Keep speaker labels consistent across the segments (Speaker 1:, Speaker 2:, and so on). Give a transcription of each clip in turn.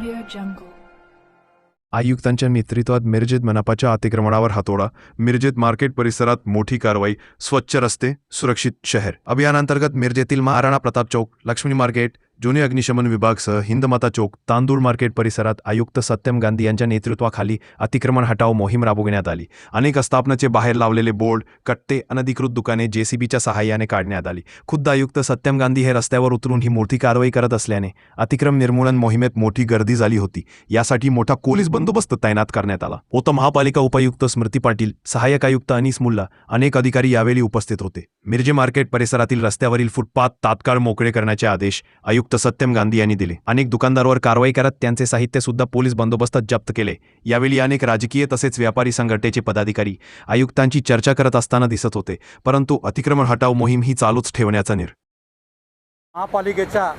Speaker 1: jungle.
Speaker 2: आयुक्तांच्या नेतृत्वात मिरजेत मनपाच्या अतिक्रमणावर हातोडा मिरजेत मार्केट परिसरात मोठी कारवाई स्वच्छ रस्ते सुरक्षित शहर अभियानांतर्गत मिरजेतील महाराणा प्रताप चौक लक्ष्मी मार्केट जुने अग्निशमन विभागसह हिंदमाता चौक तांदूळ मार्केट परिसरात आयुक्त सत्यम गांधी यांच्या नेतृत्वाखाली अतिक्रमण हटाव मोहीम राबविण्यात आली. अनेक आस्थापनाचे बाहेर लावलेले बोर्ड कट्टे अनधिकृत दुकाने जेसीबीच्या सहाय्याने काढण्यात आली. खुद्द आयुक्त सत्यम गांधी हे रस्त्यावर उतरून ही मोठी कारवाई करत असल्याने अतिक्रम निर्मूलन मोहिमेत मोठी गर्दी झाली होती. यासाठी मोठा पोलीस बंदोबस्त तैनात करण्यात आला. होत महापालिका उपायुक्त स्मृती पाटील सहाय्यक आयुक्त अनिस मुल्ला अनेक अधिकारी यावेळी उपस्थित होते. मिरजे मार्केट परिसरातील रस्त्यावरील फुटपाथ तात्काळ मोकळे करण्याचे आदेश आयुक्त सत्यम गांधी यांनी दिले. अनेक दुकानदारावर कारवाई करत त्यांचे साहित्य सुद्धा पोलीस बंदोबस्तात जप्त केले. यावेळी अनेक राजकीय तसेच व्यापारी संघटनेचे पदाधिकारी आयुक्तांची चर्चा करत असताना दिसत होते परंतु अतिक्रमण हटाव मोहीम ही चालूच ठेवण्याचा निर्णय
Speaker 3: महापालिकेच्या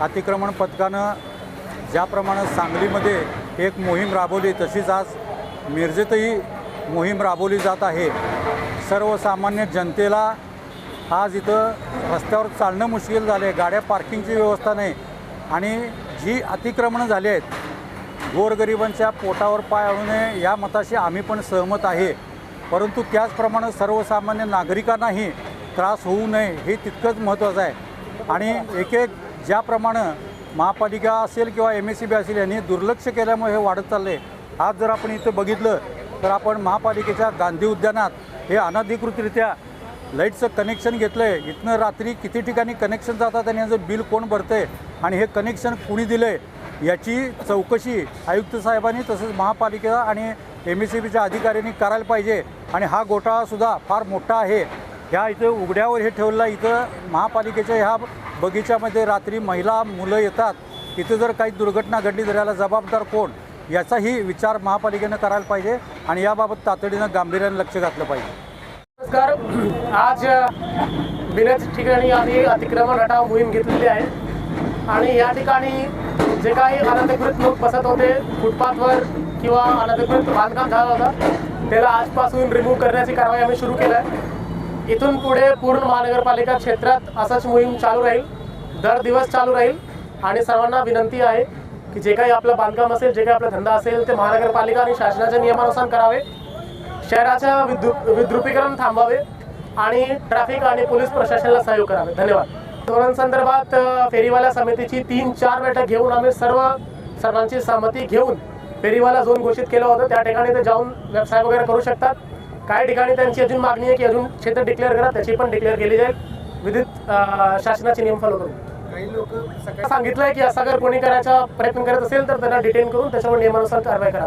Speaker 3: अतिक्रमण पथकानं ज्याप्रमाणे सांगलीमध्ये एक मोहीम राबवली तशीच आज मिरजेतही मोहीम राबवली जात आहे. सर्वसामान्य जनतेला आज इथं रस्त्यावर चालणं मुश्किल झालं आहे गाड्या पार्किंगची व्यवस्था नाही. आणि जी अतिक्रमणं झाली आहेत गोरगरिबांच्या पोटावर पाय आणू नये या मताशी आम्ही पण सहमत आहे. परंतु त्याचप्रमाणे सर्वसामान्य नागरिकांनाही त्रास होऊ नये हे तितकंच महत्त्वाचं आहे. आणि एक एक ज्याप्रमाणे महापालिका असेल किंवा एम एस सी बी असेल यांनी दुर्लक्ष केल्यामुळे हे वाढत चाललं आहे आज जर आपण इथं बघितलं तर आपण महापालिकेच्या गांधी उद्यानात हे अनधिकृतरित्या लाईटचं कनेक्शन घेतलं आहे इथनं रात्री किती ठिकाणी कनेक्शन जातात आणि याचं बिल कोण भरतं आहे आणि हे कनेक्शन कुणी दिलं आहे याची चौकशी आयुक्त साहेबांनी तसंच महापालिका आणि एम एस सी बीच्या अधिकाऱ्यांनी करायला पाहिजे. आणि हा घोटाळासुद्धा फार मोठा आहे. ह्या इथं उघड्यावर हे ठेवलं इथं महापालिकेच्या ह्या बगीच्यामध्ये रात्री महिला मुलं येतात. इथं जर काही दुर्घटना घडली तर याला जबाबदार कोण? याचाही विचार महापालिकेनं करायला पाहिजे. आणि याबाबत तातडीनं गांभीर्यानं लक्ष घातलं पाहिजे.
Speaker 4: नमस्कार. आज बिनच ठिकाणी आम्ही अतिक्रमण हटाव मोहीम घेतलेली आहे. आणि या ठिकाणी जे काही अनधिकृत लोक बसत होते फुटपाथवर किंवा अनधिकृत बांधकाम झालं होतं त्याला आजपासून रिमूव्ह करण्याची कारवाई आम्ही सुरू केलं आहे. इथून पुढे पूर्ण महानगरपालिका क्षेत्रात असंच मोहीम चालू राहील. दर दिवस चालू राहील. आणि सर्वांना विनंती आहे की जे काही आपलं बांधकाम असेल जे काही आपला धंदा असेल ते महानगरपालिका आणि शासनाच्या नियमानुसार करावे. शहराच्या विद्रुपीकरण थांबावे आणि ट्रॅफिक आणि पोलीस प्रशासनाला सहयोग करावे. धन्यवाद. धोरणांसंदर्भात फेरीवाला समितीची तीन चार बैठक घेऊन आम्ही सर्व सर्वांची सहमती घेऊन फेरीवाला झोन घोषित केलं होतं. त्या ठिकाणी ते जाऊन व्यवसाय वगैरे करू शकतात. काही ठिकाणी त्यांची अजून मागणी आहे की अजून क्षेत्र डिक्लेअर करा त्याची पण डिक्लेअर केली जाईल. विधित अ, शासनाचे नियम फॉलो करून काही लोक सांगितलंय की असं जर कोणी करायचा प्रयत्न करत असेल तर त्यांना डिटेन करून त्याच्यावर नियमानुसार कारवाई करा.